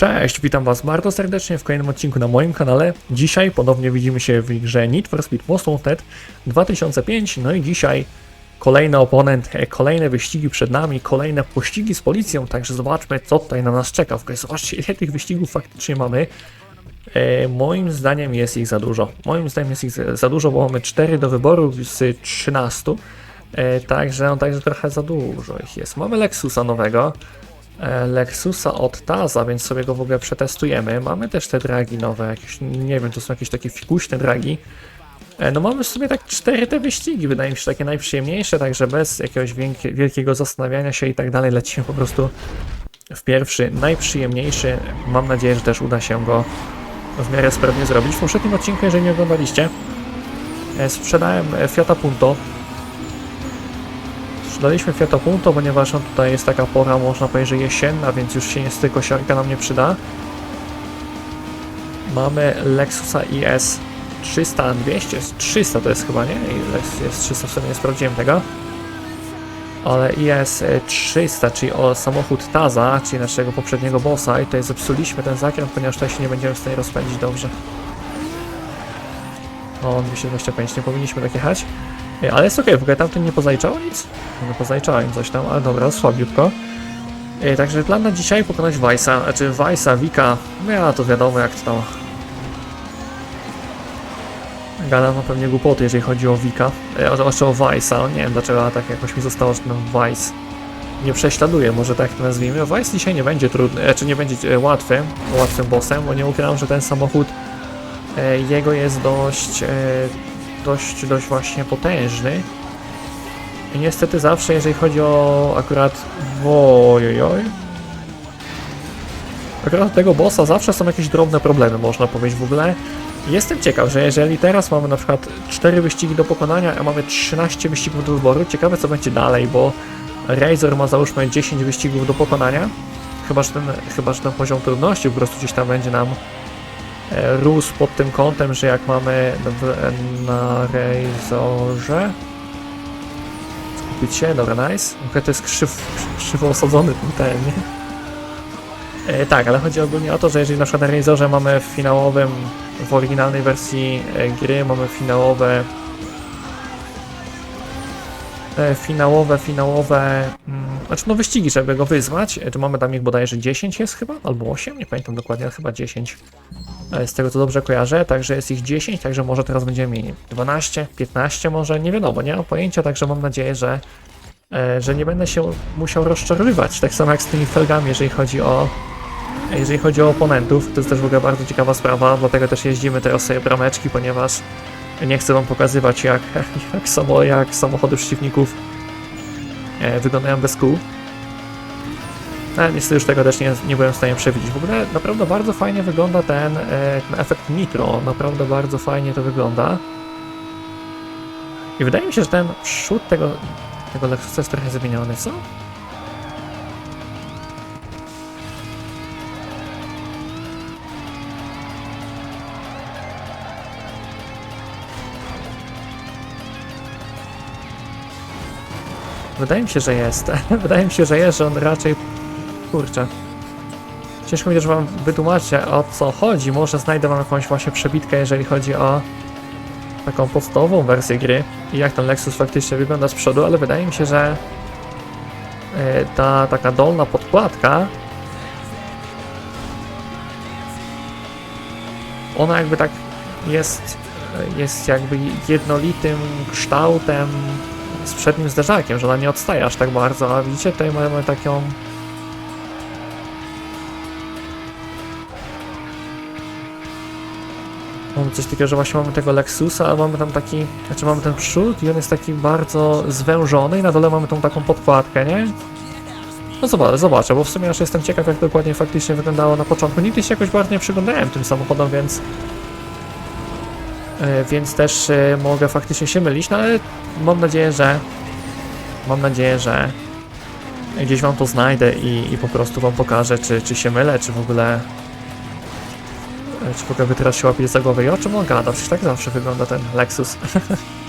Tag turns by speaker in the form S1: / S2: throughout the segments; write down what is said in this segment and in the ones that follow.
S1: Cześć, witam was bardzo serdecznie w kolejnym odcinku na moim kanale. Dzisiaj ponownie widzimy się w grze Need for Speed Most Wanted 2005, no i dzisiaj kolejny oponent, e, kolejne wyścigi przed nami, kolejne pościgi z policją, także zobaczmy co tutaj na nas czeka. W ogóle zobaczcie ile tych wyścigów faktycznie mamy. E, moim zdaniem jest ich za dużo. Moim zdaniem jest ich za dużo, bo mamy 4 do wyboru z 13. E, także, no, także trochę za dużo ich jest. Mamy Lexusa nowego. E, Lexusa od Taza, więc sobie go w ogóle przetestujemy. Mamy też te dragi nowe, jakieś, nie wiem, to są jakieś takie fikuśne dragi. E, No mamy w sumie tak cztery te wyścigi, wydaje mi się takie najprzyjemniejsze, także bez jakiegoś wielkie, wielkiego zastanawiania się i tak dalej lecimy po prostu w pierwszy, najprzyjemniejszy. Mam nadzieję, że też uda się go w miarę sprawnie zrobić. W poprzednim odcinku, jeżeli nie oglądaliście, e, sprzedałem Fiata Punto. Sprzedaliśmy Fiata Punto, ponieważ on tutaj jest taka pora, można powiedzieć, jesienna, więc już się niestety kosiarka nam nie przyda. Mamy Lexusa IS 300, 200, jest 300 to jest chyba, nie? Ile jest 300, w sumie nie sprawdziłem tego. Ale IS 300, czyli o samochód Taza, czyli naszego poprzedniego bossa i tutaj zepsuliśmy ten zakręt, ponieważ tutaj się nie będziemy w stanie rozpędzić dobrze. O, 225, nie powinniśmy tak jechać. Ale jest okej, w ogóle tamten nie pozaliczało nic? Nie pozaliczało im coś tam, ale dobra, słabiutko. Także plan na dzisiaj pokonać Weissa, znaczy Weissa, Wika, no ja to wiadomo jak to tam Gadam pewnie głupoty, jeżeli chodzi o Wika, e, o, o, Weissa, no nie wiem dlaczego tak jakoś mi zostało, że ten Weiss nie prześladuje, może tak to nazwijmy. Weiss dzisiaj nie będzie trudny, czy nie będzie e, łatwym, łatwym bossem, bo nie ukrywam, że ten samochód e, jego jest dość, e, dość, dość właśnie potężny. I niestety zawsze, jeżeli chodzi o akurat, ojojoj, akurat tego bossa zawsze są jakieś drobne problemy, można powiedzieć w ogóle. Jestem ciekaw, że jeżeli teraz mamy na przykład 4 wyścigi do pokonania, a mamy 13 wyścigów do wyboru, ciekawe co będzie dalej, bo Razor ma załóżmy 10 wyścigów do pokonania, chyba że ten, chyba, że ten poziom trudności po prostu gdzieś tam będzie nam rósł pod tym kątem, że jak mamy w, na Razorze skupić się, dobra, nice, ok, to jest krzyw, krzywo osadzony ten nie? E, tak, ale chodzi ogólnie o to, że jeżeli na przykład na Razorze mamy w finałowym, w oryginalnej wersji e, gry mamy finałowe e, finałowe, finałowe mm, znaczy no wyścigi, żeby go wyzwać, e, to mamy tam ich bodajże 10 jest chyba, albo 8, nie pamiętam dokładnie, ale chyba 10 e, z tego co dobrze kojarzę, także jest ich 10, także może teraz będziemy mieli 12, 15 może, nie wiadomo, nie mam pojęcia, także mam nadzieję, że e, że nie będę się musiał rozczarowywać, tak samo jak z tymi felgami, jeżeli chodzi o jeżeli chodzi o oponentów, to jest też w ogóle bardzo ciekawa sprawa, dlatego też jeździmy teraz sobie brameczki, ponieważ nie chcę wam pokazywać jak, jak, samo, jak samochody przeciwników e, wyglądają bez kół. Ale niestety już tego też nie, nie byłem w stanie przewidzieć. W ogóle naprawdę bardzo fajnie wygląda ten, e, ten efekt nitro, naprawdę bardzo fajnie to wygląda. I wydaje mi się, że ten przód tego, tego Lexusa jest trochę zmieniony, co? Wydaje mi się, że jest. Wydaje mi się, że jest, że on raczej... Kurczę. Ciężko mi też wam wytłumaczyć o co chodzi. Może znajdę wam jakąś właśnie przebitkę, jeżeli chodzi o taką podstawową wersję gry i jak ten Lexus faktycznie wygląda z przodu, ale wydaje mi się, że e, ta taka dolna podkładka ona jakby tak jest jest jakby jednolitym kształtem z przednim zderzakiem, że ona nie odstaje aż tak bardzo, a widzicie, tutaj mamy taką Mamy coś takiego, że właśnie mamy tego Lexusa, ale mamy tam taki, znaczy mamy ten przód i on jest taki bardzo zwężony i na dole mamy tą taką podkładkę, nie? No zobaczę, zobaczę, bo w sumie aż jestem ciekaw jak dokładnie faktycznie wyglądało na początku. Nigdy się jakoś bardzo nie przyglądałem tym samochodom, więc E, więc też e, mogę faktycznie się mylić, no ale mam nadzieję, że mam nadzieję, że gdzieś wam to znajdę i, i po prostu wam pokażę, czy, czy się mylę, czy w ogóle czy w ogóle wy teraz się łapiecie za głowę i o czym on gada, przecież tak zawsze wygląda ten Lexus.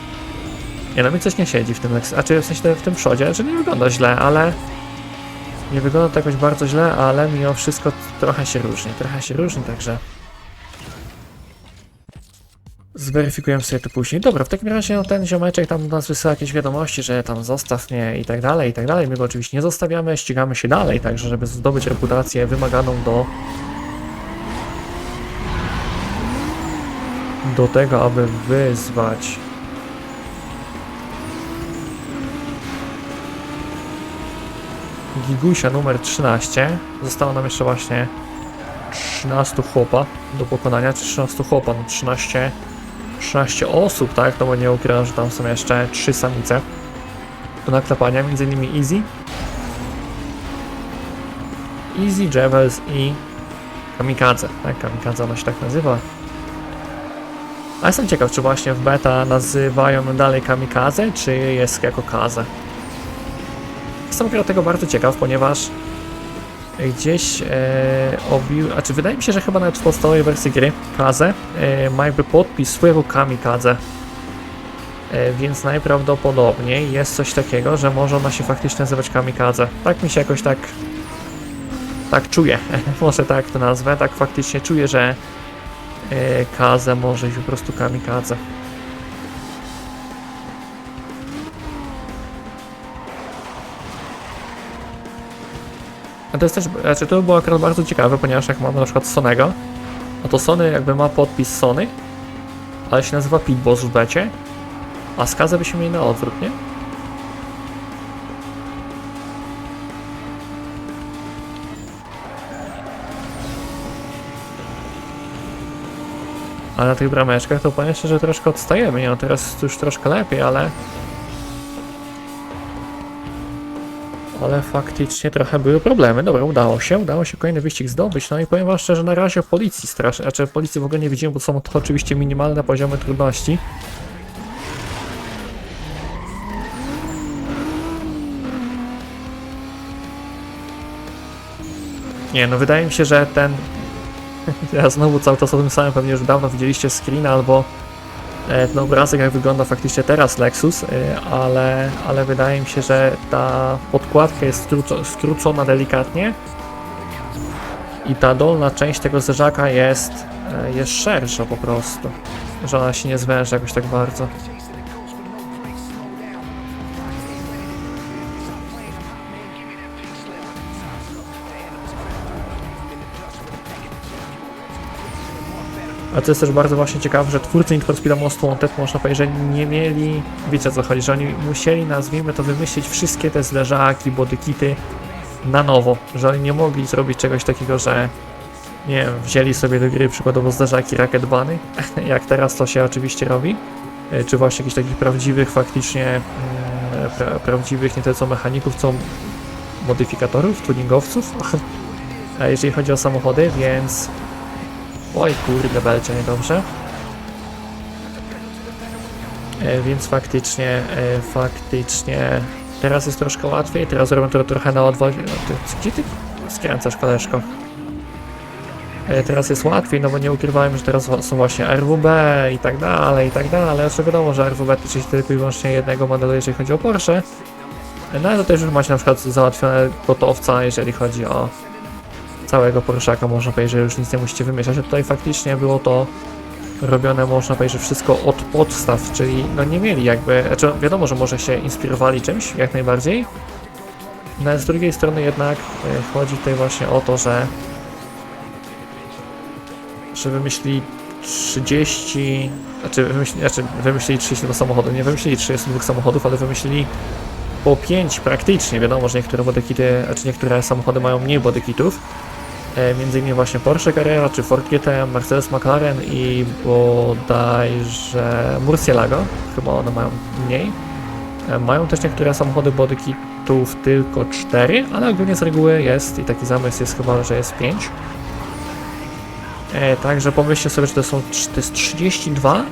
S1: nie no mi coś nie siedzi w tym Lexus, a czy w sensie w tym przodzie, że nie wygląda źle, ale Nie wygląda to jakoś bardzo źle, ale mimo wszystko trochę się różni, trochę się różni, także... Zweryfikujemy sobie to później. Dobra, w takim razie no, ten ziomeczek tam do nas wysyła jakieś wiadomości, że tam zostaw mnie i tak dalej, i tak dalej. My go oczywiście nie zostawiamy, ścigamy się dalej, także żeby zdobyć reputację wymaganą do do tego, aby wyzwać Gigusia numer 13. Zostało nam jeszcze właśnie 13 chłopa do pokonania, czy 13 chłopa, no 13, 13 osób, tak? No bo nie ukrywam, że tam są jeszcze 3 samice do naklepania, między innymi Easy, Easy, Jevels i Kamikadze, tak? Kamikadze ona się tak nazywa. A jestem ciekaw, czy właśnie w beta nazywają dalej Kamikadze, czy jest jako Kaze. Jestem akurat tego bardzo ciekaw, ponieważ gdzieś e, obił, a czy wydaje mi się, że chyba nawet w podstawowej wersji gry Kaze e, ma jakby podpis swojego Kamikadze. E, więc najprawdopodobniej jest coś takiego, że może ona się faktycznie nazywać Kamikadze. Tak mi się jakoś tak tak czuję, może tak to nazwę, tak faktycznie czuję, że e, Kaze może być po prostu Kamikadze. A to jest też, znaczy to by było akurat bardzo ciekawe, ponieważ jak mamy na przykład Sonego, no to Sony jakby ma podpis Sony, ale się nazywa Pitboss w becie, a skazę byśmy mieli na odwrót, nie? Ale na tych brameczkach to powiem szczerze, troszkę odstajemy? No teraz już troszkę lepiej, ale... Ale faktycznie trochę były problemy. Dobra, udało się, udało się kolejny wyścig zdobyć. No i powiem wam szczerze, na razie policji strasznie, znaczy policji w ogóle nie widzimy, bo są to oczywiście minimalne poziomy trudności. Nie, no wydaje mi się, że ten... Ja znowu cały czas o tym samym, pewnie już dawno widzieliście screen albo e, ten obrazek, jak wygląda faktycznie teraz Lexus, e, ale, ale wydaje mi się, że ta podkładka jest skróco, skrócona delikatnie i ta dolna część tego zderzaka jest, e, jest szersza po prostu, że ona się nie zwęża jakoś tak bardzo. To jest też bardzo właśnie ciekawe, że twórcy Need for Speed Most Wanted można powiedzieć, że nie mieli, wiecie o co chodzi, że oni musieli, nazwijmy to, wymyślić wszystkie te zderzaki, bodykity na nowo, że oni nie mogli zrobić czegoś takiego, że nie wiem, wzięli sobie do gry przykładowo zderzaki Rocket Bunny, jak teraz to się oczywiście robi, e, czy właśnie jakichś takich prawdziwych faktycznie, mm, pra, prawdziwych nie tyle co mechaników, co modyfikatorów, tuningowców, a jeżeli chodzi o samochody, więc Oj kurde, belcia niedobrze. E, więc faktycznie, e, faktycznie teraz jest troszkę łatwiej, teraz robię to trochę na odwodzie. No, gdzie ty skręcasz, koleżko? E, teraz jest łatwiej, no bo nie ukrywałem, że teraz są właśnie RWB i tak dalej, i tak dalej. Znaczy wiadomo, że RWB tyczy się tylko i wyłącznie jednego modelu, jeżeli chodzi o Porsche. E, No ale to też już macie na przykład załatwione gotowca, jeżeli chodzi o całego Porszaka, można powiedzieć, że już nic nie musicie wymyślać. A tutaj faktycznie było to robione, można powiedzieć, że wszystko od podstaw, czyli no nie mieli jakby, znaczy wiadomo, że może się inspirowali czymś, jak najbardziej, no ale z drugiej strony jednak e, chodzi tutaj właśnie o to, że że wymyślili 30, znaczy wymyślili, znaczy wymyślili 32 samochody, nie wymyślili 32 samochodów, ale wymyślili po 5 praktycznie, wiadomo, że niektóre bodykity, znaczy niektóre samochody mają mniej bodykitów, między innymi właśnie Porsche Carrera, czy Ford GTM, Mercedes McLaren i bodajże Murcielago, chyba one mają mniej. E, Mają też niektóre samochody bodykitów tylko 4, ale ogólnie z reguły jest i taki zamysł jest chyba, że jest 5. E, także pomyślcie sobie, że to są to jest 32.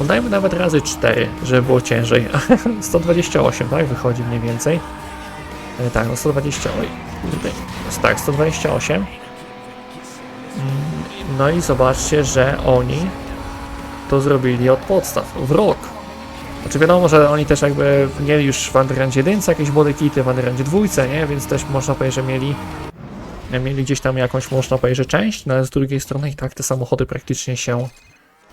S1: No dajmy nawet razy 4, żeby było ciężej. 128, tak? Wychodzi mniej więcej. E, tak, no 120. Oj. Jest Tak, 128. Mm, No i zobaczcie, że oni to zrobili od podstaw, w rok. Znaczy wiadomo, że oni też jakby mieli już w Undergroundzie 1 jakieś bodykity, w Undergroundzie 2, nie? Więc też można powiedzieć, że mieli mieli gdzieś tam jakąś, można powiedzieć, część, no ale z drugiej strony i tak te samochody praktycznie się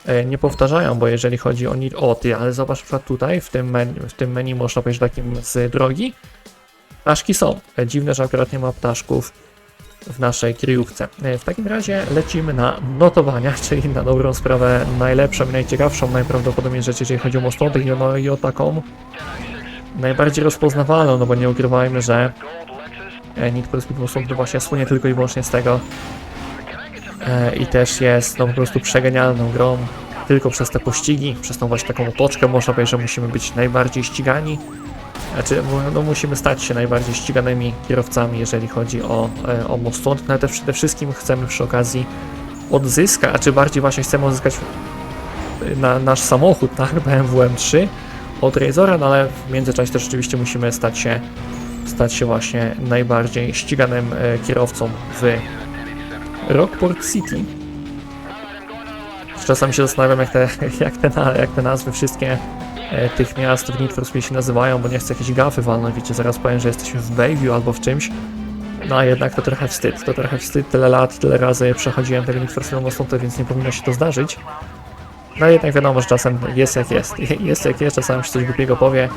S1: e, nie powtarzają, bo jeżeli chodzi o o ty, ale zobacz tutaj, w tym menu, w tym menu można powiedzieć takim z drogi, ptaszki są. Dziwne, że akurat nie ma ptaszków w naszej kryjówce. E, W takim razie lecimy na notowania, czyli na dobrą sprawę najlepszą i najciekawszą najprawdopodobniej rzecz, jeżeli chodzi o o, no, i o taką najbardziej rozpoznawalną, no bo nie ukrywajmy, że Need for Speed Most Wanted właśnie słynie tylko i wyłącznie z tego e, i też jest no po prostu przegenialną grą tylko przez te pościgi, przez tą właśnie taką otoczkę można powiedzieć, że musimy być najbardziej ścigani znaczy, no, no musimy stać się najbardziej ściganymi kierowcami, jeżeli chodzi o, e, o Most Wanted, no ale przede wszystkim chcemy przy okazji odzyskać, a czy bardziej właśnie chcemy odzyskać e, na, nasz samochód, tak, BMW M3 od Razora, no ale w międzyczasie też oczywiście musimy stać się, stać się właśnie najbardziej ściganym e, kierowcą w Rockport City. Czasami się zastanawiam, jak te, jak te, jak te nazwy wszystkie tych miast w Need for Speed się nazywają, bo nie chcę jakieś gafy walnąć, wiecie, zaraz powiem, że jesteśmy w Bayview albo w czymś. No a jednak to trochę wstyd, to trochę wstyd, tyle lat, tyle razy przechodziłem tego Need for Speed Wanted, więc nie powinno się to zdarzyć. No jednak wiadomo, że czasem jest jak jest, jest jak jest, czasami się coś głupiego powie.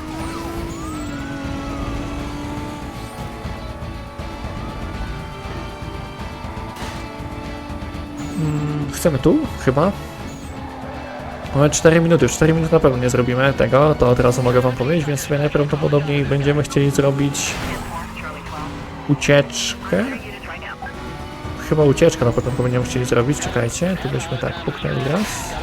S1: Mm, Chcemy tu, chyba. Mamy 4 minuty, już 4 minuty na pewno nie zrobimy tego, to od razu mogę wam powiedzieć, więc sobie najprawdopodobniej będziemy chcieli zrobić ucieczkę. Chyba ucieczkę na początku będziemy chcieli zrobić, czekajcie, tu byśmy tak puknęli raz.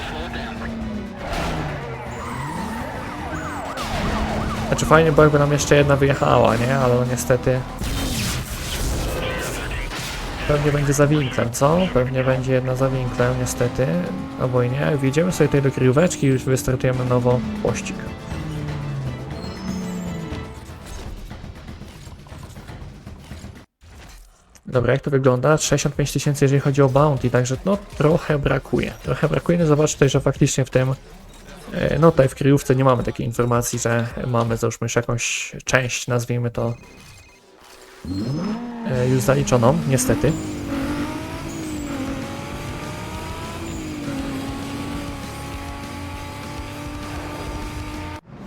S1: Znaczy fajnie, bo jakby nam jeszcze jedna wyjechała, nie? Ale niestety... Pewnie będzie za winklem, co? Pewnie będzie jedna za winklem, niestety. Nie. Wjedziemy sobie tutaj do kryjóweczki i już wystartujemy nowo pościg. Dobra, jak to wygląda? 65 tysięcy, jeżeli chodzi o bounty, także no trochę brakuje. Trochę brakuje, no zobacz tutaj, że faktycznie w tym e, no tutaj w kryjówce nie mamy takiej informacji, że mamy załóżmy już jakąś część, nazwijmy to już zaliczoną, niestety.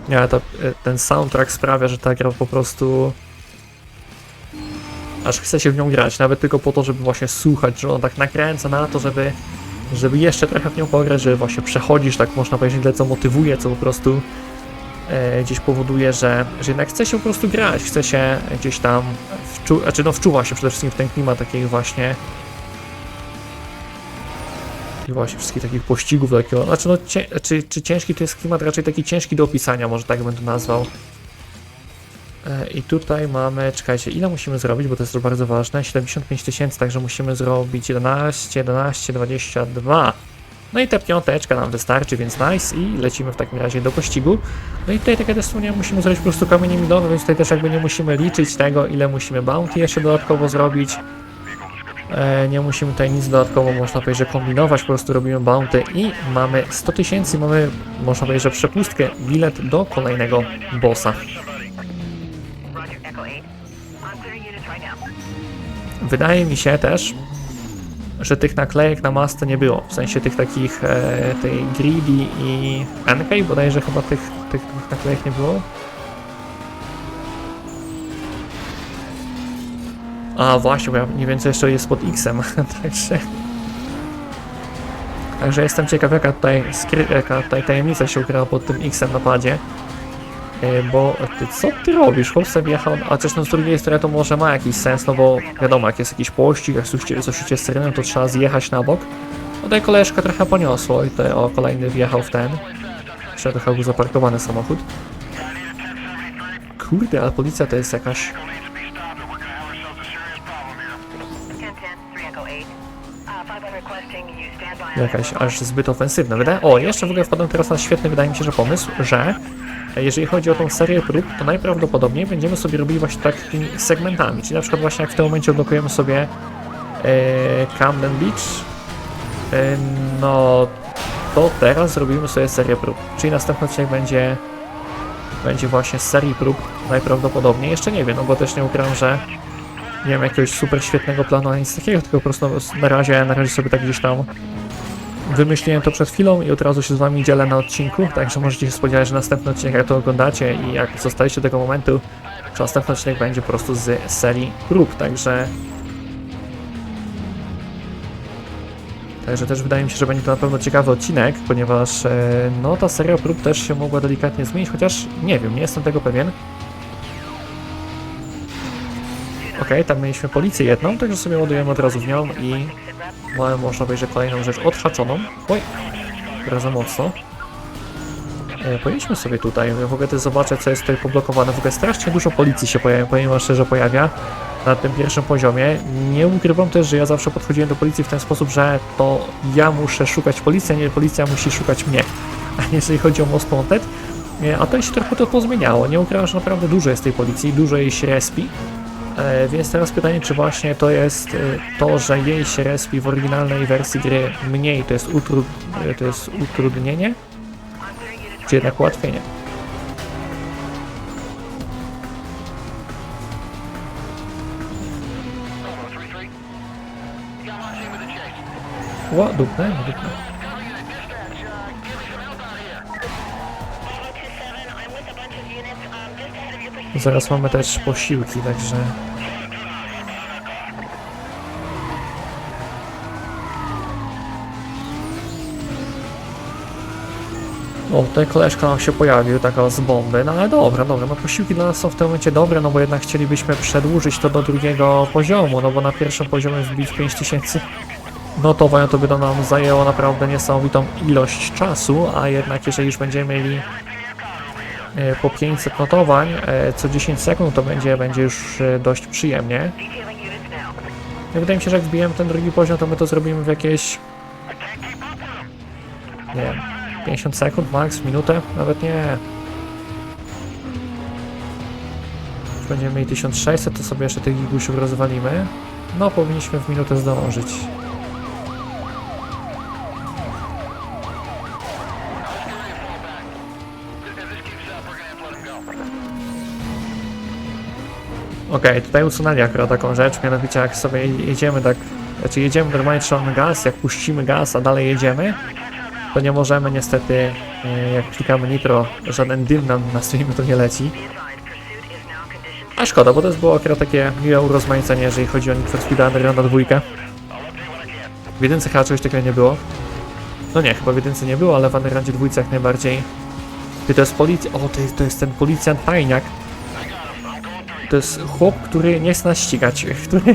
S1: Nie, ale to, e, ten soundtrack sprawia, że ta gra po prostu aż chce się w nią grać, nawet tylko po to, żeby właśnie słuchać, że on tak nakręca na to, żeby, żeby jeszcze trochę w nią pograć, że właśnie przechodzisz, tak można powiedzieć, tyle co motywuje, co po prostu e, gdzieś powoduje, że, że jednak chce się po prostu grać, chce się gdzieś tam, wczu, znaczy no wczuwa się przede wszystkim w ten klimat takiej właśnie właśnie wszystkich takich pościgów takiego, znaczy no, czy, czy ciężki to jest klimat raczej taki ciężki do opisania, może tak bym to nazwał. E, I tutaj mamy, czekajcie, ile musimy zrobić, bo to jest bardzo ważne, 75 tysięcy, także musimy zrobić 11, 11, 22. No i ta piąteczka nam wystarczy, więc nice i lecimy w takim razie do pościgu. No i tutaj tak jak wspomniałem, musimy zrobić po prostu kamienie milowe, więc tutaj też jakby nie musimy liczyć tego, ile musimy bounty jeszcze dodatkowo zrobić. E, nie musimy tutaj nic dodatkowo, można powiedzieć, że kombinować, po prostu robimy bounty i mamy 100 tysięcy, mamy, można powiedzieć, że przepustkę, bilet do kolejnego bossa.
S2: Roger, Echo 8. On clear units right now.
S1: Wydaje mi się też, że tych naklejek na masce nie było. W sensie tych takich, e, tej Greedy i NK, bodajże chyba tych, tych, tych naklejek nie było. A właśnie, bo ja nie wiem co jeszcze jest pod X-em, także... Także jestem ciekaw jaka tutaj, jaka tutaj tajemnica się ukryła pod tym X-em na padzie. E, Bo ty, co ty robisz? Chłop sobie jechał, a też no z drugiej strony to może ma jakiś sens, no bo wiadomo, jak jest jakiś pościg, jak coś, się terenem, to trzeba zjechać na bok. No tutaj koleżka trochę poniosło i tutaj o kolejny wjechał w ten. Jeszcze trochę był zaparkowany samochód. Kurde, ale policja to jest jakaś
S2: 10 10, 3 Echo 8. 5 requesting you stand by.
S1: jakaś aż zbyt ofensywna. Wydaje... O, jeszcze w ogóle wpadłem teraz na świetny, wydaje mi się, że pomysł, że jeżeli chodzi o tą serię prób, to najprawdopodobniej będziemy sobie robili właśnie takimi segmentami, czyli na przykład właśnie jak w tym momencie odblokujemy sobie e, Camden Beach, e, no to teraz zrobimy sobie serię prób, czyli następny odcinek będzie będzie właśnie z serii prób najprawdopodobniej. Jeszcze nie wiem, no bo też nie ukrywam, że nie mam jakiegoś super świetnego planu ani nic takiego, tylko po prostu na razie, na razie sobie tak gdzieś tam wymyśliłem to przed chwilą i od razu się z wami dzielę na odcinku, także możecie się spodziewać, że następny odcinek jak to oglądacie i jak zostaliście do tego momentu, że następny odcinek będzie po prostu z serii prób, także Także też wydaje mi się, że będzie to na pewno ciekawy odcinek, ponieważ e, no ta seria prób też się mogła delikatnie zmienić, chociaż nie wiem, nie jestem tego pewien. Okej, tam mieliśmy policję jedną, także sobie ładujemy od razu w nią i można że kolejną rzecz odhaczoną. Oj, za mocno. E, pojedźmy sobie tutaj, w ogóle też zobaczę co jest tutaj poblokowane. W ogóle strasznie dużo policji się pojawia, powiem szczerze, pojawia na tym pierwszym poziomie. Nie ukrywam też, że ja zawsze podchodziłem do policji w ten sposób, że to ja muszę szukać policji, a nie policja musi szukać mnie. A jeżeli chodzi o Most Wanted, e, a to się trochę to pozmieniało. Nie ukrywam, że naprawdę dużo jest tej policji, dużo jej się respi. E, więc teraz pytanie, czy właśnie to jest e, to, że jej się respi w oryginalnej wersji gry mniej, to jest, utrud, e, to jest utrudnienie, czy jednak ułatwienie? Ła, dupnę, dupnę. Zaraz mamy też posiłki, także... O, tutaj koleżka nam się pojawił, taka z bomby, no ale dobra, dobra, no posiłki dla nas są w tym momencie dobre, no bo jednak chcielibyśmy przedłużyć to do drugiego poziomu, no bo na pierwszym poziomie wbić 5000 notowań, to by to nam zajęło naprawdę niesamowitą ilość czasu, a jednak jeżeli już będziemy mieli po 500 notowań e, co 10 sekund, to będzie, będzie już e, dość przyjemnie. Wydaje mi się, że jak wbijemy ten drugi poziom, to my to zrobimy w jakieś nie wiem, 50 sekund max, minutę, nawet nie. Już będziemy mieli 1600, to sobie jeszcze tych gigusiów rozwalimy. No, powinniśmy w minutę zdążyć. Okej, tutaj usunęli akurat taką rzecz, mianowicie jak sobie jedziemy tak, znaczy jedziemy normalnie trzymamy gaz, jak puścimy gaz, a dalej jedziemy, to nie możemy niestety, e, jak klikamy nitro, żaden dym nam na streamie to nie leci. A szkoda, bo to było akurat takie miłe urozmaicenie, jeżeli chodzi o Need for Speed Underground 2. W jedynce chyba czegoś takiego nie było. No nie, chyba w jedynce nie było, ale w Undergroundzie 2 jak najbardziej. Ty to jest policja... O, to jest, to jest ten policjant tajniak. To jest chłop, który nie chce nas ścigać, który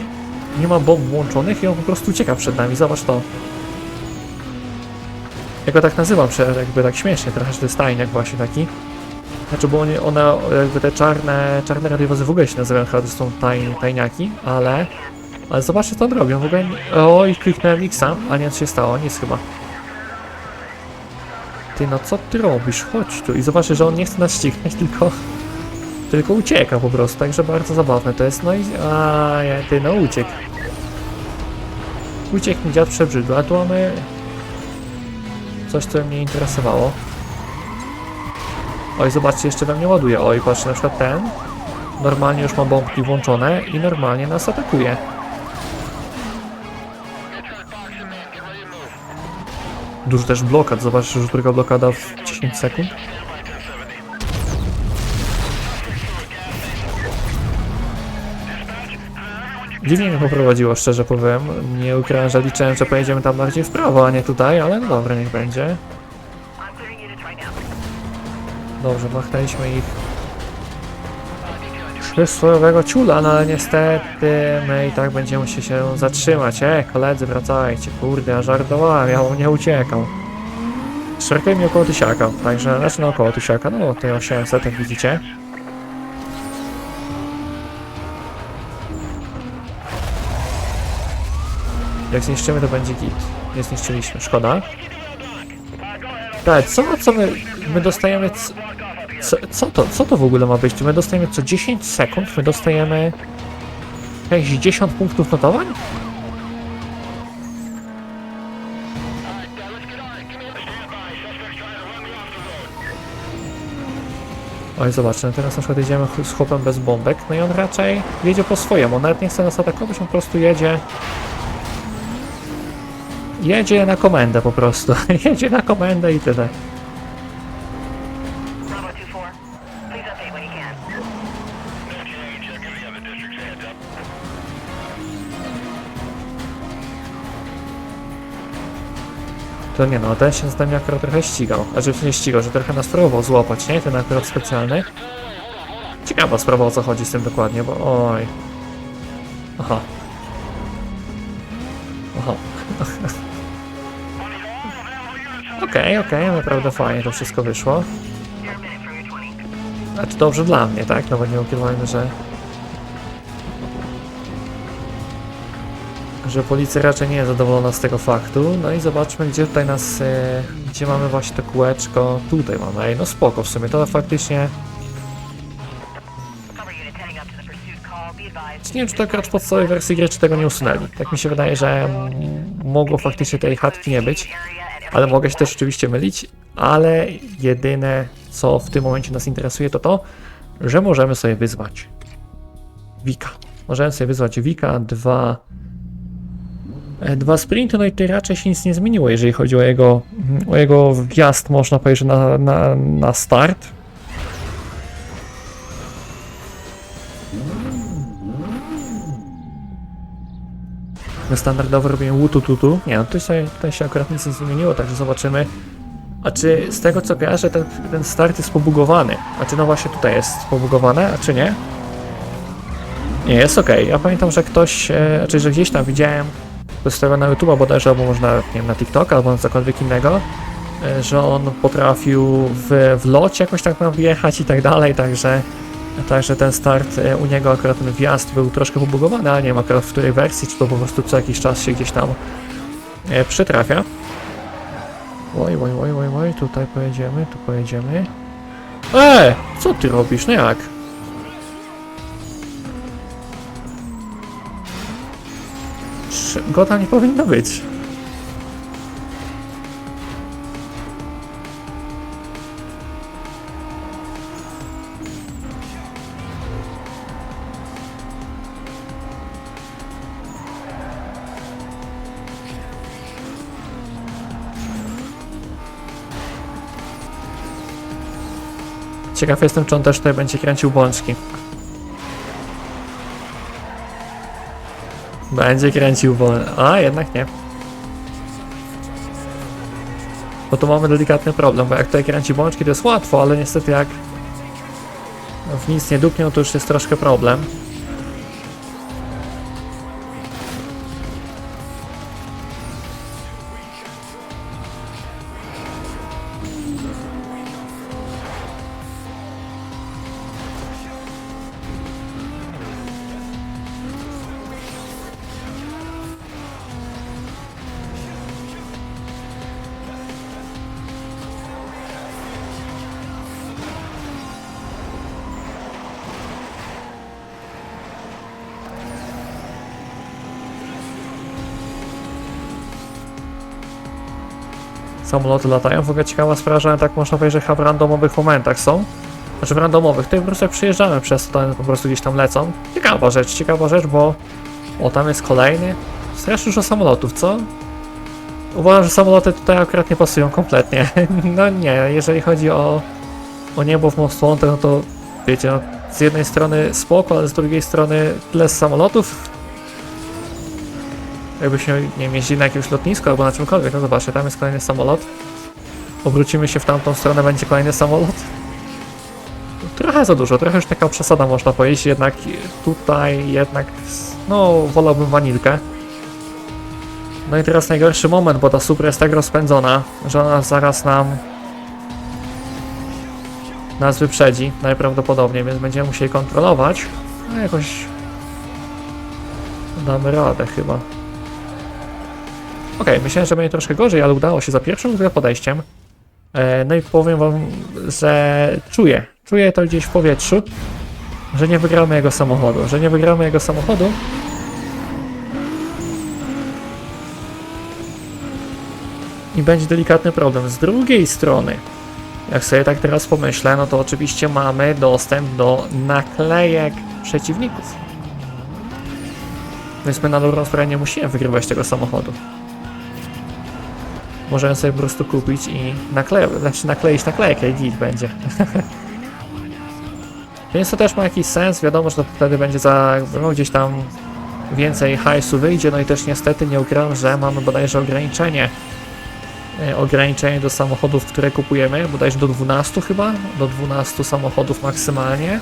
S1: nie ma bomb włączonych i on po prostu ucieka przed nami, zobacz to. Ja go tak nazywam, prze- jakby tak śmiesznie trochę, że to jest tajniak właśnie taki. Znaczy, bo one, jakby te czarne, czarne radiowozy w ogóle się nazywają chyba, to są taj, tajniaki, ale... Ale zobaczcie, co on robi, on w ogóle... Oj, kliknąłem Xa, a nie, co się stało, nic chyba. Ty, no co ty robisz? Chodź tu i zobaczę, że on nie chce nas ścignąć, tylko... Tylko ucieka po prostu, także bardzo zabawne to jest, no i... A, ty, no uciekł. Uciekł mi dziad przebrzydły, a tu mamy... Coś, co mnie interesowało. Oj, zobaczcie, jeszcze we mnie ładuje. Oj, patrz, na przykład ten. Normalnie już ma bombki włączone i normalnie nas atakuje. Dużo też blokad. Zobaczcie, że druga blokada w 10 sekund. Dziwnie mnie poprowadziło, szczerze powiem. Nie ukrywam, że liczyłem, że pojedziemy tam bardziej w prawo, a nie tutaj, ale no dobra, niech będzie. Dobrze, machnęliśmy ich przysłowiowego ciula, no ale niestety my i tak będziemy musieli się zatrzymać. E, koledzy, wracajcie. Kurde, ja żartowałem, ja nie uciekał. Szerkaj mi około tysiaka, także znaczy no około tysiaka, no to 800 jak widzicie. Jak zniszczymy to będzie git. Nie zniszczyliśmy, szkoda. Tak, co, co my, my dostajemy... Co, co to, co to w ogóle ma być? My dostajemy co 10 sekund? My dostajemy jakieś 10 punktów notowań? Oj, zobacz, no teraz na przykład jedziemy z chłopem bez bombek, no i on raczej jedzie po swojemu, on nawet nie chce nas atakować, on po prostu jedzie... Jedzie na komendę po prostu, jedzie na komendę i tyle.
S2: Bravo 2-4. Please update when you can.
S1: To nie no, ten się z nami akurat trochę ścigał. A że nie ścigał, że trochę nas próbował złapać, nie? Ten akurat specjalny. Ciekawa sprawa o co chodzi z tym dokładnie, bo oj. Aha. Aha. Okej, okej, naprawdę fajnie to wszystko wyszło.
S2: You're a minute from your 20.
S1: Znaczy dobrze dla mnie, tak? No bo nie ukrywajmy, że... Że policja raczej nie jest zadowolona z tego faktu. No i zobaczmy, gdzie tutaj nas... E, gdzie mamy właśnie to kółeczko. Tutaj mamy. Ej, no spoko w sumie. To faktycznie... Nie wiem, czy to akurat w podstawowej wersji gry, czy tego nie usunęli. Tak mi się wydaje, że mogło faktycznie tej chatki nie być. Ale mogę się też oczywiście mylić. Ale jedyne, co w tym momencie nas interesuje, to to, że możemy sobie wyzwać Wika. Możemy sobie wyzwać Wika, dwa, e, dwa sprinty, no i tutaj raczej się nic nie zmieniło, jeżeli chodzi o jego, o jego wjazd, można powiedzieć, na, na, na start. My standardowo robimy łutu-tutu. Nie, no tutaj się, tutaj się akurat nic nie zmieniło, także zobaczymy. A czy z tego co kojarzę, ten, ten start jest pobugowany? A czy no właśnie tutaj jest pobugowane, a czy nie? Nie, jest ok. Ja pamiętam, że ktoś, e, znaczy, że gdzieś tam widziałem, wystawione na YouTube bodajże, albo może nawet, nie wiem, na TikTok, albo na cokolwiek innego, e, że on potrafił w, w locie jakoś tak tam wjechać i tak dalej, także Także ten start e, u niego akurat ten wjazd był troszkę pobugowany, ale nie wiem akurat w której wersji, czy to po prostu co jakiś czas się gdzieś tam e, przytrafia. Oj, oj, oj, oj, oj, tutaj pojedziemy, tu pojedziemy. E, co ty robisz? No jak? Trz- Go tam nie powinno być. Ciekaw jestem, czy on też tutaj będzie kręcił bączki. Będzie kręcił bączki. A, jednak nie. Bo tu mamy delikatny problem, bo jak tutaj kręci bączki to jest łatwo, ale niestety jak w nic nie dupnią, to już jest troszkę problem. Samoloty latają. W ogóle ciekawa sprawa, że tak można powiedzieć, że w randomowych momentach są. Znaczy w randomowych, tutaj po prostu jak przyjeżdżamy przez to, po prostu gdzieś tam lecą. Ciekawa rzecz, ciekawa rzecz, bo... O, tam jest kolejny. Strasznie dużo samolotów, co? Uważam, że samoloty tutaj akurat nie pasują kompletnie. No nie, jeżeli chodzi o, o niebo w Most Wanted, no to wiecie, no, z jednej strony spoko, ale z drugiej strony tyle samolotów. Jakbyśmy, nie wiem, jeździli na jakimś lotnisku albo na czymkolwiek, no zobaczcie, tam jest kolejny samolot. Obrócimy się w tamtą stronę, będzie kolejny samolot. Trochę za dużo, trochę już taka przesada można powiedzieć, jednak tutaj jednak, no, wolałbym wanilkę. No i teraz najgorszy moment, bo ta Supra jest tak rozpędzona, że ona zaraz nam nas wyprzedzi, najprawdopodobniej, więc będziemy musieli kontrolować. No jakoś damy radę chyba. Okej, myślałem, że będzie troszkę gorzej, ale udało się za pierwszym podejściem. E, no i powiem wam, że czuję, czuję to gdzieś w powietrzu, że nie wygramy jego samochodu, że nie wygramy jego samochodu. I będzie delikatny problem. Z drugiej strony, Jak sobie tak teraz pomyślę, no to oczywiście mamy dostęp do naklejek przeciwników. Więc my na dobrą sprawę nie musimy wygrywać tego samochodu. Możemy sobie po prostu kupić i naklejować, znaczy nakleić naklejkę i git będzie. Więc to też ma jakiś sens, wiadomo, że to wtedy będzie za no, gdzieś tam więcej hajsu wyjdzie, no i też niestety nie ukrywam, że mamy bodajże ograniczenie e, ograniczenie do samochodów, które kupujemy, bodajże do 12 chyba, do 12 samochodów maksymalnie.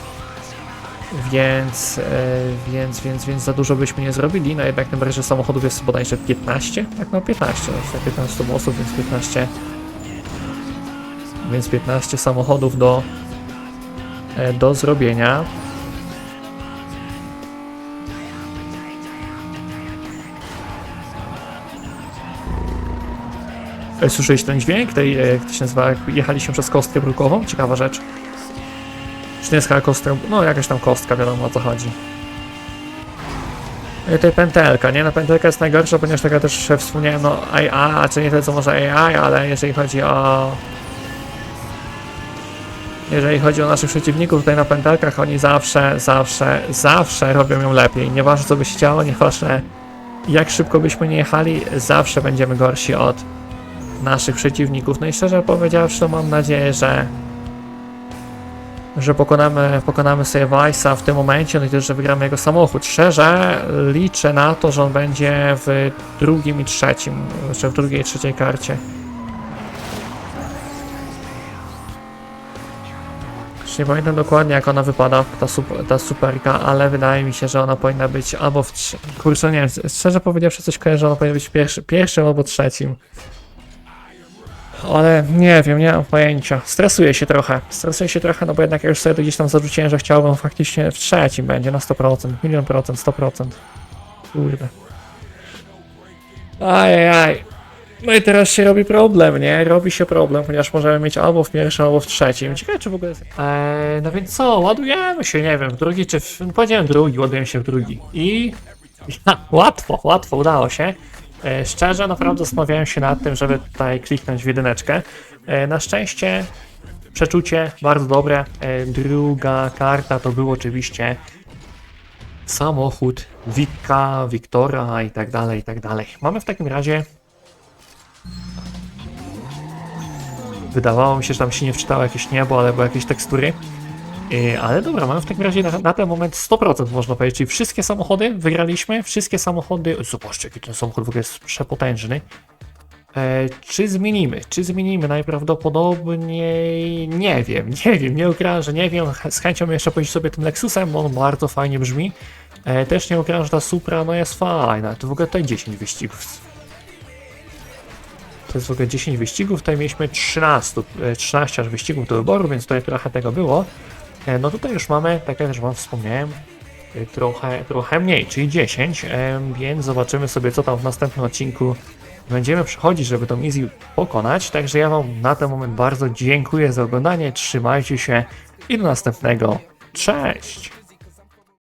S1: Więc, e, więc, więc, więc za dużo byśmy nie zrobili, no jednak bardziej, że samochodów jest bodajże 15, tak no 15, no jest 15 osób, więc 15 więc 15 samochodów do e, do zrobienia. E, Słyszałeś ten dźwięk tej, jak to się nazywa, jak jechaliśmy przez kostkę brukową? Ciekawa rzecz. Czy jest chyba kostka, no jakaś tam kostka, wiadomo o co chodzi. E, Tej pętelka, nie? No pętelka jest najgorsza, ponieważ taka też wspomniałem, no AI, czy nie tyle co może AI, ale jeżeli chodzi o... Jeżeli chodzi o naszych przeciwników tutaj na pętelkach, oni zawsze, zawsze, zawsze robią ją lepiej. Nieważne co by się działo, nieważne jak szybko byśmy nie jechali, zawsze będziemy gorsi od naszych przeciwników. No i szczerze powiedziawszy, mam nadzieję, że że pokonamy, pokonamy sobie Weissa w tym momencie, no i też, że wygramy jego samochód. Szczerze liczę na to, że on będzie w drugim i trzecim, czy w drugiej i trzeciej karcie. Już nie pamiętam dokładnie jak ona wypada, ta, ta superka, ale wydaje mi się, że ona powinna być albo w... Kurczę, nie wiem, szczerze powiedziawszy coś kojarzę, że ona powinna być w pierwszy, pierwszym albo trzecim. Ale nie wiem, nie mam pojęcia. Stresuję się trochę. Stresuję się trochę, no bo jednak ja już sobie to gdzieś tam zarzuciłem, że chciałbym faktycznie w trzecim będzie na 100%, milion procent, 100%. Kurde. Ajajaj. No i teraz się robi problem, nie? Robi się problem, ponieważ możemy mieć albo w pierwszym, albo w trzecim. Ciekawe, czy w ogóle. Eee, no więc co, ładujemy się, nie wiem, w drugi, czy w... no Powiedziałem drugi, ładujemy się w drugi. I... Ha, łatwo, łatwo, udało się. E, Szczerze, naprawdę zastanawiałem się nad tym, żeby tutaj kliknąć w jedyneczkę. E, Na szczęście przeczucie bardzo dobre. E, Druga karta to był oczywiście samochód Wika, Wiktora i tak dalej, i tak dalej. Mamy w takim razie Wydawało mi się, że tam się nie wczytało jakieś niebo, ale były jakieś tekstury. Yy, ale dobra, mamy w takim razie na, na ten moment 100% można powiedzieć, czyli wszystkie samochody wygraliśmy, wszystkie samochody, zobaczcie jaki ten samochód w ogóle jest przepotężny. E, czy zmienimy? Czy zmienimy? Najprawdopodobniej nie wiem, nie wiem, nie ukrywam, że nie wiem. Z chęcią jeszcze pojeździć sobie tym Lexusem, bo on bardzo fajnie brzmi. E, też nie ukrywam, że ta Supra no jest fajna. To w ogóle tutaj 10 wyścigów. To jest w ogóle 10 wyścigów, tutaj mieliśmy 13, e, 13 aż wyścigów do wyboru, więc tutaj trochę tego było. E, No tutaj już mamy, tak jak już wam wspomniałem, e, trochę, trochę mniej, czyli 10, e, więc zobaczymy sobie co tam w następnym odcinku będziemy przechodzić, żeby tą Easy pokonać. Także ja wam na ten moment bardzo dziękuję za oglądanie, trzymajcie się i do następnego. Cześć!